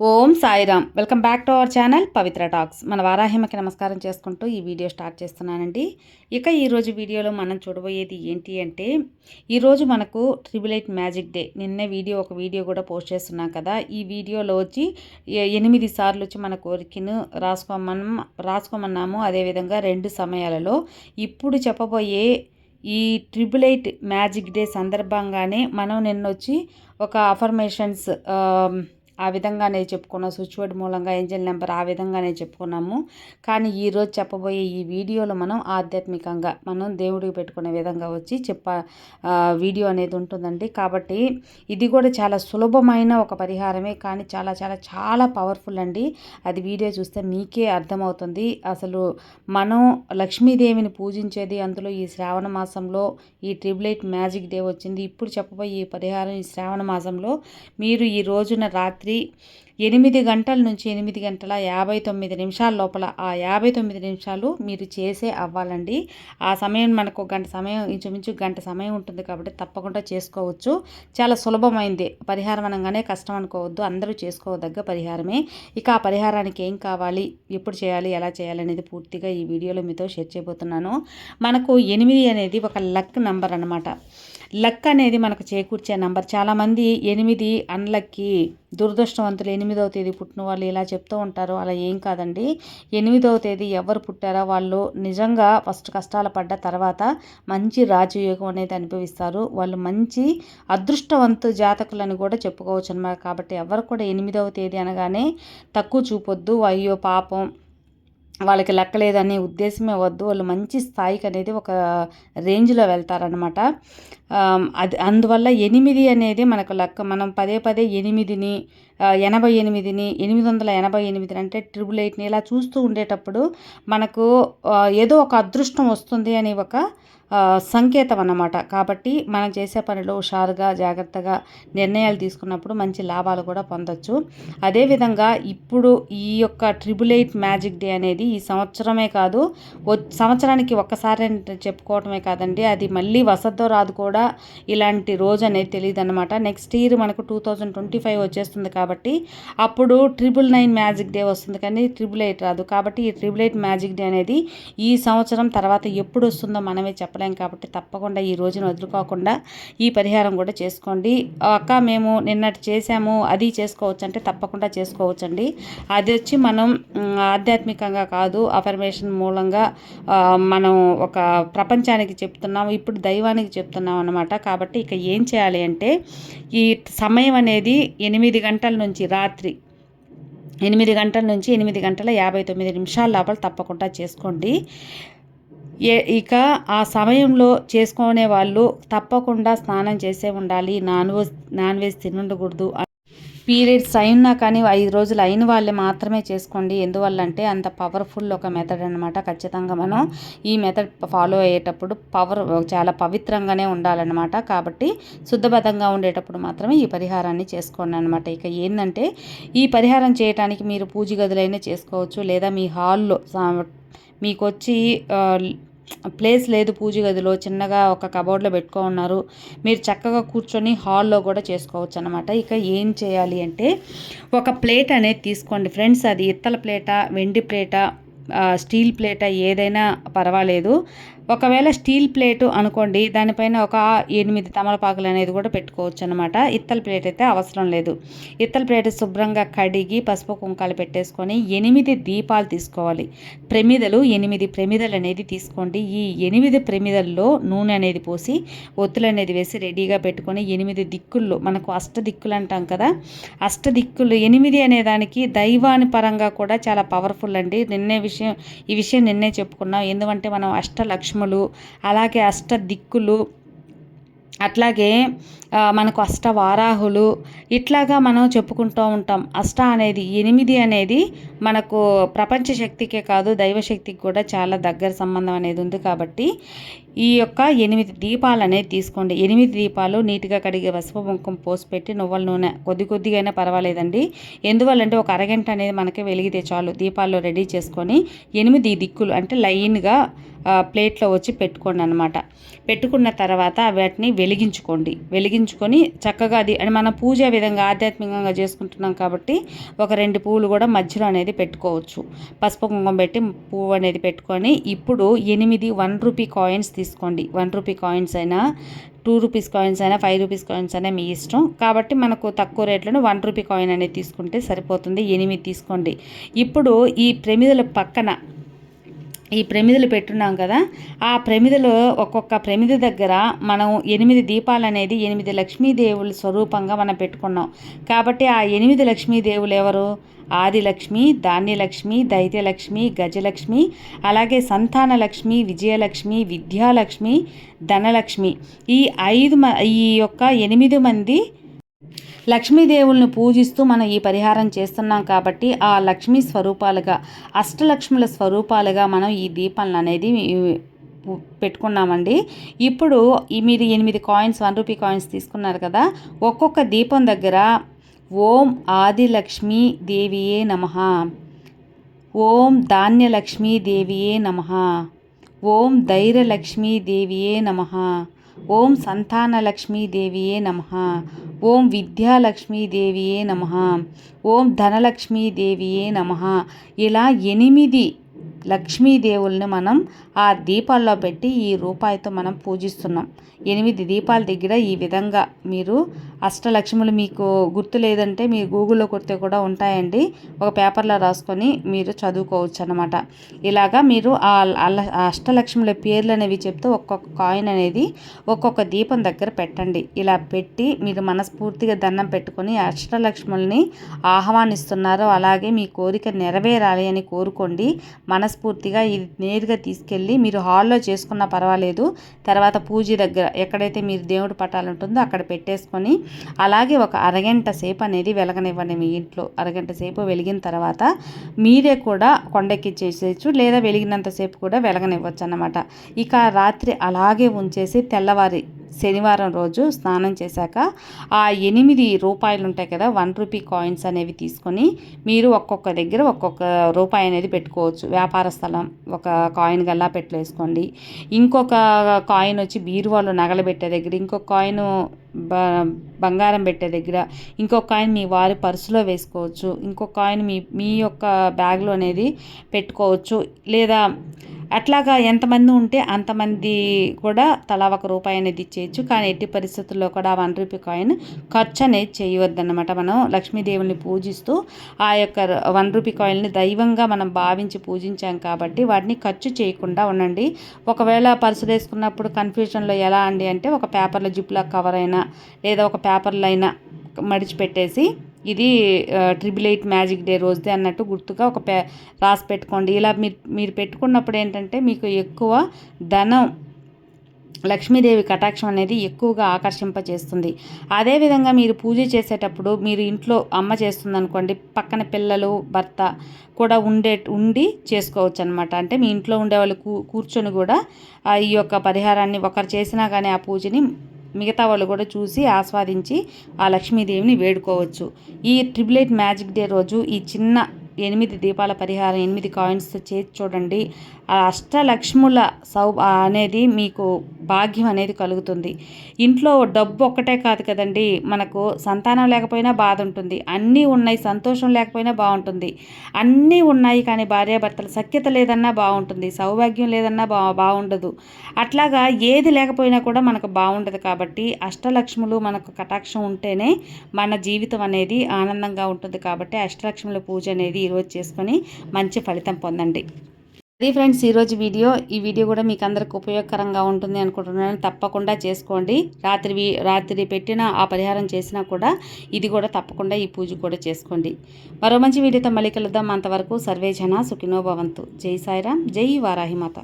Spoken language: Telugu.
Om Sairam. Welcome back to our channel Pavitra talks. మన వారాహిమకి నమస్కారం చేసుకుంటూ ఈ వీడియో స్టార్ట్ చేస్తున్నానండి. ఇక ఈరోజు వీడియోలో మనం చూడబోయేది ఏంటి అంటే ఈరోజు మనకు ట్రిబుల్ ఎయిట్ మ్యాజిక్ డే. నిన్నే వీడియో ఒక వీడియో కూడా పోస్ట్ చేస్తున్నాం కదా. ఈ వీడియోలో వచ్చి ఎనిమిది సార్లు వచ్చి మన కోరికను రాసుకోమన్ రాసుకోమన్నాము. అదేవిధంగా రెండు సమయాలలో ఇప్పుడు చెప్పబోయే ఈ ట్రిపుల్ ఎయిట్ మ్యాజిక్ డే సందర్భంగానే మనం నిన్న వచ్చి ఒక అఫర్మేషన్స్ ఆ విధంగానే చెప్పుకున్నాం. స్విచ్ బోర్డు మూలంగా ఏంజల్ నెంబర్ ఆ విధంగానే చెప్పుకున్నాము. కానీ ఈరోజు చెప్పబోయే ఈ వీడియోలో మనం ఆధ్యాత్మికంగా మనం దేవుడికి పెట్టుకునే విధంగా వచ్చి చెప్ప వీడియో అనేది ఉంటుందండి. కాబట్టి ఇది కూడా చాలా సులభమైన ఒక పరిహారమే. కానీ చాలా చాలా చాలా పవర్ఫుల్ అండి. అది వీడియో చూస్తే మీకే అర్థమవుతుంది. అసలు మనం లక్ష్మీదేవిని పూజించేది అందులో ఈ శ్రావణ మాసంలో ఈ ట్రిబులైట్ మ్యాజిక్ డే వచ్చింది. ఇప్పుడు చెప్పబోయే ఈ పరిహారం ఈ శ్రావణ మాసంలో మీరు ఈ రోజున రాత్రి ఎనిమిది గంటల నుంచి ఎనిమిది గంటల యాభై తొమ్మిది నిమిషాల లోపల ఆ యాభై తొమ్మిది నిమిషాలు మీరు చేసే అవ్వాలండి. ఆ సమయం మనకు గంట సమయం ఇంచుమించు గంట సమయం ఉంటుంది కాబట్టి తప్పకుండా చేసుకోవచ్చు. చాలా సులభమైంది. పరిహారం అనగానే కష్టం అనుకోవద్దు. అందరూ చేసుకోదగ్గ పరిహారమే. ఇక ఆ పరిహారానికి ఏం కావాలి? ఎప్పుడు చేయాలి? ఎలా చేయాలి అనేది పూర్తిగా ఈ వీడియోలో మీతో షేర్ చేయబోతున్నాను. మనకు ఎనిమిది అనేది ఒక లక్ నంబర్ అనమాట లక్ అనేది మనకు చేకూర్చే నంబర్. చాలామంది ఎనిమిది అన్లక్కి దురదృష్టవంతులు ఎనిమిదవ తేదీ పుట్టిన వాళ్ళు ఇలా చెప్తూ ఉంటారు. అలా ఏం కాదండి. ఎనిమిదవ తేదీ ఎవరు పుట్టారో వాళ్ళు నిజంగా ఫస్ట్ కష్టాలు పడ్డ తర్వాత మంచి రాజయోగం అనేది అనుభవిస్తారు. వాళ్ళు మంచి అదృష్టవంతు జాతకులని కూడా చెప్పుకోవచ్చు అనమాట కాబట్టి ఎవరు కూడా ఎనిమిదవ తేదీ అనగానే తక్కువ చూపొద్దు. అయ్యో పాపం. వాళ్ళకి లెక్కలేదనే ఉద్దేశమే వద్దు. వాళ్ళు మంచి స్థాయికి అనేది ఒక రేంజ్లో వెళ్తారనమాట అది అందువల్ల ఎనిమిది అనేది మనకు లెక్క మనం పదే పదే ఎనిమిదిని ఎనభై ఎనిమిదిని ఎనిమిది వందల ఎనభై ఎనిమిదిని అంటే ట్రిపుల్ ఎయిట్ని ఇలా చూస్తూ ఉండేటప్పుడు మనకు ఏదో ఒక అదృష్టం వస్తుంది అని ఒక సంకేతం అన్నమాట. కాబట్టి మనం చేసే పనిలో హుషారుగా జాగ్రత్తగా నిర్ణయాలు తీసుకున్నప్పుడు మంచి లాభాలు కూడా పొందొచ్చు. అదేవిధంగా ఇప్పుడు ఈ యొక్క ట్రిపుల్ ఎయిట్ మ్యాజిక్ డే అనేది ఈ సంవత్సరమే కాదు సంవత్సరానికి ఒక్కసారి చెప్పుకోవటమే కాదండి అది మళ్ళీ వసతో రాదు కూడా ఇలాంటి రోజు అనేది తెలియదు అనమాట నెక్స్ట్ ఇయర్ మనకు టూ థౌజండ్ ట్వంటీ ఫైవ్ వచ్చేస్తుంది కాబట్టి అప్పుడు ట్రిపుల్ నైన్ మ్యాజిక్ డే వస్తుంది కానీ ట్రిపుల్ ఎయిట్ రాదు. కాబట్టి ఈ ట్రిపుల్ ఎయిట్ మ్యాజిక్ డే అనేది ఈ సంవత్సరం తర్వాత ఎప్పుడు వస్తుందో మనమే చెప్పలేం కాబట్టి తప్పకుండా ఈ రోజున వదులుకోకుండా ఈ పరిహారం కూడా చేసుకోండి. అక్క మేము నిన్నటి చేసాము అది చేసుకోవచ్చు అంటే తప్పకుండా చేసుకోవచ్చండి. అది వచ్చి మనం ఆధ్యాత్మికంగా కాదు అఫర్మేషన్ మూలంగా మనం ఒక ప్రపంచానికి చెప్తున్నాం ఇప్పుడు దైవానికి చెప్తున్నాం అనమాట కాబట్టి ఇక ఏం చేయాలి అంటే ఈ సమయం అనేది ఎనిమిది గంటల నుంచి రాత్రి ఎనిమిది గంటల నుంచి ఎనిమిది గంటల యాభై తొమ్మిది నిమిషాల లోపల తప్పకుండా చేసుకోండి. ఏ ఇక ఆ సమయంలో చేసుకునే వాళ్ళు తప్పకుండా స్నానం చేసే ఉండాలి. నాన్ వెజ్ నాన్ వెజ్ తినుండకూడదు. పీరియడ్స్ అయినా కానీ ఐదు రోజులు అయిన వాళ్ళే మాత్రమే చేసుకోండి. ఎందువల్ల అంటే అంత పవర్ఫుల్ ఒక మెథడ్ అనమాట ఖచ్చితంగా మనం ఈ మెథడ్ ఫాలో అయ్యేటప్పుడు పవర్ చాలా పవిత్రంగానే ఉండాలన్నమాట. కాబట్టి శుద్ధబద్ధంగా ఉండేటప్పుడు మాత్రమే ఈ పరిహారాన్ని చేసుకోండి అనమాట ఇక ఏంటంటే ఈ పరిహారం చేయడానికి మీరు పూజ గదులైనా చేసుకోవచ్చు. లేదా మీ హాల్లో మీకొచ్చి మీకు వచ్చి ప్లేస్ లేదు పూజ గదిలో చిన్నగా ఒక కబోర్డ్లో పెట్టుకో ఉన్నారు. మీరు చక్కగా కూర్చొని హాల్లో కూడా చేసుకోవచ్చు అనమాట ఇక ఏం చేయాలి అంటే ఒక ప్లేట్ అనేది తీసుకోండి. ఫ్రెండ్స్ అది ఇత్తల ప్లేటా వెండి ప్లేటా స్టీల్ ప్లేటా ఏదైనా పర్వాలేదు. ఒకవేళ స్టీల్ ప్లేటు అనుకోండి దానిపైన ఒక ఎనిమిది తమలపాకులు అనేది కూడా పెట్టుకోవచ్చు అనమాట ఇత్తల ప్లేట్ అయితే అవసరం లేదు. ఇత్తల ప్లేట్ శుభ్రంగా కడిగి పసుపు కుంకాలు పెట్టేసుకొని ఎనిమిది దీపాలు తీసుకోవాలి. ప్రమిదలు ఎనిమిది ప్రమిదలు అనేది తీసుకోండి. ఈ ఎనిమిది ప్రమిదల్లో నూనె అనేది పోసి ఒత్తులు అనేది వేసి రెడీగా పెట్టుకొని ఎనిమిది దిక్కుల్లో మనకు అష్ట దిక్కులు అంటాం కదా అష్ట దిక్కులు ఎనిమిది అనే దానికి దైవాని పరంగా కూడా చాలా పవర్ఫుల్ అండి. నిన్నే విషయం ఈ విషయం నిన్నే చెప్పుకున్నాం. ఎందుకంటే మనం అష్ట లక్ష్ములు అలాగే అష్ట దిక్కులు అట్లాగే మనకు అష్ట వారాహులు ఇట్లాగా మనం చెప్పుకుంటూ ఉంటాం. అష్ట అనేది ఎనిమిది అనేది మనకు ప్రపంచ శక్తికే కాదు దైవశక్తికి కూడా చాలా దగ్గర సంబంధం అనేది ఉంది కాబట్టి ఈ యొక్క ఎనిమిది దీపాలు అనేది తీసుకోండి. ఎనిమిది దీపాలు నీట్గా కడిగి పసుపు కుంకుమ పోసి పెట్టి నువ్వుల నూనె కొద్ది కొద్దిగా అయినా పర్వాలేదండి. ఎందువల్లంటే ఒక అరగంట అనేది మనకి వెలిగితే చాలు దీపాల్లో రెడీ చేసుకొని ఎనిమిది దిక్కులు అంటే లైన్గా ప్లేట్లో వచ్చి పెట్టుకోండి అనమాట పెట్టుకున్న తర్వాత వాటిని వెలిగించుకోండి. వెలిగించుకొని చక్కగా అది అని మన పూజ విధంగా ఆధ్యాత్మికంగా చేసుకుంటున్నాం కాబట్టి ఒక రెండు పువ్వులు కూడా మధ్యలో అనేది పెట్టుకోవచ్చు. పసుపు కుంకుమ పెట్టి పువ్వు అనేది పెట్టుకొని ఇప్పుడు ఎనిమిది వన్ రూపీ కాయిన్స్ తీసుకోండి. వన్ రూపీ కాయిన్స్ అయినా టూ రూపీస్ కాయిన్స్ అయినా ఫైవ్ రూపీస్ కాయిన్స్ అయినా మీ ఇష్టం. కాబట్టి మనకు తక్కువ రేట్లను వన్ రూపీ కాయిన్ అనేది తీసుకుంటే సరిపోతుంది. ఎనిమిది తీసుకోండి. ఇప్పుడు ఈ ప్రమిదల పక్కన ఈ ప్రమిదలు పెట్టున్నాం కదా ఆ ప్రమిదలో ఒక్కొక్క ప్రమిద దగ్గర మనం ఎనిమిది దీపాలు అనేది ఎనిమిది లక్ష్మీదేవుల స్వరూపంగా మనం పెట్టుకున్నాం. కాబట్టి ఆ ఎనిమిది లక్ష్మీదేవులు ఎవరు? ఆదిలక్ష్మి ధాన్యలక్ష్మి దైత్యలక్ష్మి గజలక్ష్మి అలాగే సంతానలక్ష్మి విజయలక్ష్మి విద్యాలక్ష్మి ధనలక్ష్మి. ఈ ఐదు ఈ యొక్క ఎనిమిది మంది లక్ష్మీదేవులను పూజిస్తూ మనం ఈ పరిహారం చేస్తున్నాం కాబట్టి ఆ లక్ష్మీ స్వరూపాలుగా అష్టలక్ష్ముల స్వరూపాలుగా మనం ఈ దీపాలను అనేది పెట్టుకున్నామండి. ఇప్పుడు ఈ మీరు ఎనిమిది కాయిన్స్ వన్ రూపీ కాయిన్స్ తీసుకున్నారు కదా ఒక్కొక్క దీపం దగ్గర ఓం ఆదిలక్ష్మీ దేవియే నమ. ఓం ధాన్యలక్ష్మీ దేవియే నమ. ఓం ధైర్యలక్ష్మీ దేవియే నమ. ఓం సంతానలక్ష్మీదేవియే నమ. ఓం విద్యాలక్ష్మీదేవియే నమ. ఓం ధనలక్ష్మీదేవియే నమ. ఇలా ఎనిమిది లక్ష్మీదేవుల్ని మనం ఆ దీపాల్లో పెట్టి ఈ రూపాయితో మనం పూజిస్తున్నాం. ఎనిమిది దీపాల దగ్గర ఈ విధంగా మీరు అష్టలక్ష్ములు మీకు గుర్తు లేదంటే మీరు గూగుల్లో కొడితే కూడా ఉంటాయండి. ఒక పేపర్లో రాసుకొని మీరు చదువుకోవచ్చు అనమాట ఇలాగా మీరు ఆ అష్టలక్ష్ముల పేర్లు అనేవి చెప్తూ ఒక్కొక్క కాయిన్ అనేది ఒక్కొక్క దీపం దగ్గర పెట్టండి. ఇలా పెట్టి మీరు మనస్ఫూర్తిగా దండం పెట్టుకొని అష్టలక్ష్ముల్ని ఆహ్వానిస్తున్నారు అలాగే మీ కోరిక నెరవేరాలి అని కోరుకోండి. మనస్ఫూర్తిగా ఇది నేరుగా తీసుకెళ్ళి మీరు హాల్లో చేసుకున్నా పర్వాలేదు. తర్వాత పూజ దగ్గర ఎక్కడైతే మీరు దేవుడు పటాలు ఉంటుందో అక్కడ పెట్టేసుకొని అలాగే ఒక అరగంట సేపు అనేది వెలగనివ్వండి మీ ఇంట్లో. అరగంట సేపు వెలిగిన తర్వాత మీరే కూడా కొండెక్కిచ్చేసేయచ్చు లేదా వెలిగినంతసేపు కూడా వెలగనివ్వచ్చు అన్నమాట ఇక రాత్రి అలాగే ఉంచేసి తెల్లవారి శనివారం రోజు స్నానం చేశాక ఆ ఎనిమిది రూపాయలు ఉంటాయి కదా వన్ రూపీ కాయిన్స్ అనేవి తీసుకొని మీరు ఒక్కొక్క దగ్గర ఒక్కొక్క రూపాయి అనేది పెట్టుకోవచ్చు. వ్యాపార స్థలం ఒక కాయిన్ గల్లా పెట్టలేసుకోండి ఇంకొక కాయిన్ వచ్చి బీరువాలో నగలు పెట్టే దగ్గర ఇంకొక కాయిన్ బంగారం పెట్టే దగ్గర. ఇంకొక కాయిన్ మీ వారి పర్సులో వేసుకోవచ్చు. ఇంకొక కాయిన్ మీ మీ యొక్క బ్యాగ్లో అనేది పెట్టుకోవచ్చు. లేదా అట్లాగా ఎంతమంది ఉంటే అంతమంది కూడా తలా ఒక రూపాయి అనేది ఇచ్చేయచ్చు. కానీ ఎట్టి పరిస్థితుల్లో కూడా వన్ రూపీ కాయిన్ ఖర్చు అనేది చేయవద్దన్నమాట. మనం లక్ష్మీదేవుని పూజిస్తూ ఆ యొక్క వన్ రూపీ కాయిన్ని దైవంగా మనం భావించి పూజించాం కాబట్టి వాటిని ఖర్చు చేయకుండా ఉండండి. ఒకవేళ పర్సు వేసుకున్నప్పుడు కన్ఫ్యూజన్లో ఎలా అండి అంటే ఒక పేపర్లో జిప్లా కవర్ అయినా లేదా ఒక పేపర్లో అయినా మడిచిపెట్టేసి ఇది ట్రిపుల్ ఎయిట్ మ్యాజిక్ డే రోజుది అన్నట్టు గుర్తుగా ఒక పే రాసి పెట్టుకోండి. ఇలా మీరు మీరు పెట్టుకున్నప్పుడు ఏంటంటే మీకు ఎక్కువ ధనం లక్ష్మీదేవి కటాక్షం అనేది ఎక్కువగా ఆకర్షింపచేస్తుంది. అదేవిధంగా మీరు పూజ చేసేటప్పుడు మీరు ఇంట్లో అమ్మ చేస్తుంది అనుకోండి పక్కన పిల్లలు భర్త కూడా ఉండే ఉండి చేసుకోవచ్చు అనమాట అంటే మీ ఇంట్లో ఉండే వాళ్ళు కూర్చొని కూడా ఈ యొక్క పరిహారాన్ని ఒకరు చేసినా కానీ ఆ పూజని మిగతా వాళ్ళు కూడా చూసి ఆస్వాదించి ఆ లక్ష్మీదేవిని వేడుకోవచ్చు. ఈ ట్రిపుల్ ఎయిట్ మ్యాజిక్ డే రోజు ఈ చిన్న ఎనిమిది దీపాల పరిహారం ఎనిమిది కాయిన్స్ చేసి చూడండి. ఆ అష్టలక్ష్ముల సౌ అనేది మీకు భాగ్యం అనేది కలుగుతుంది. ఇంట్లో డబ్బు ఒక్కటే కాదు కదండి మనకు సంతానం లేకపోయినా బాధ ఉంటుంది అన్నీ ఉన్నాయి సంతోషం లేకపోయినా బాగుంటుంది అన్నీ ఉన్నాయి కానీ భార్యాభర్తల సఖ్యత లేదన్నా బాగుంటుంది సౌభాగ్యం లేదన్నా బా బాగుండదు అట్లాగా ఏది లేకపోయినా కూడా మనకు బాగుండదు కాబట్టి అష్టలక్ష్ములు మనకు కటాక్షం ఉంటేనే మన జీవితం అనేది ఆనందంగా ఉంటుంది కాబట్టి అష్టలక్ష్ముల పూజ అనేది ఈరోజు చేసుకొని మంచి ఫలితం పొందండి. అది ఫ్రెండ్స్ ఈరోజు వీడియో. ఈ వీడియో కూడా మీకు అందరికి ఉపయోగకరంగా ఉంటుంది అనుకుంటున్నాను. తప్పకుండా చేసుకోండి. రాత్రి రాత్రి పెట్టిన ఆ పరిహారం చేసినా కూడా ఇది కూడా తప్పకుండా ఈ పూజ కూడా చేసుకోండి. మరో మంచి వీడియోతో మళ్ళీ కలుద్దాం. అంతవరకు సర్వే సుఖినోభవంతు సుఖినో భవంతు. జై సాయిరామ్ జై వారాహిమాత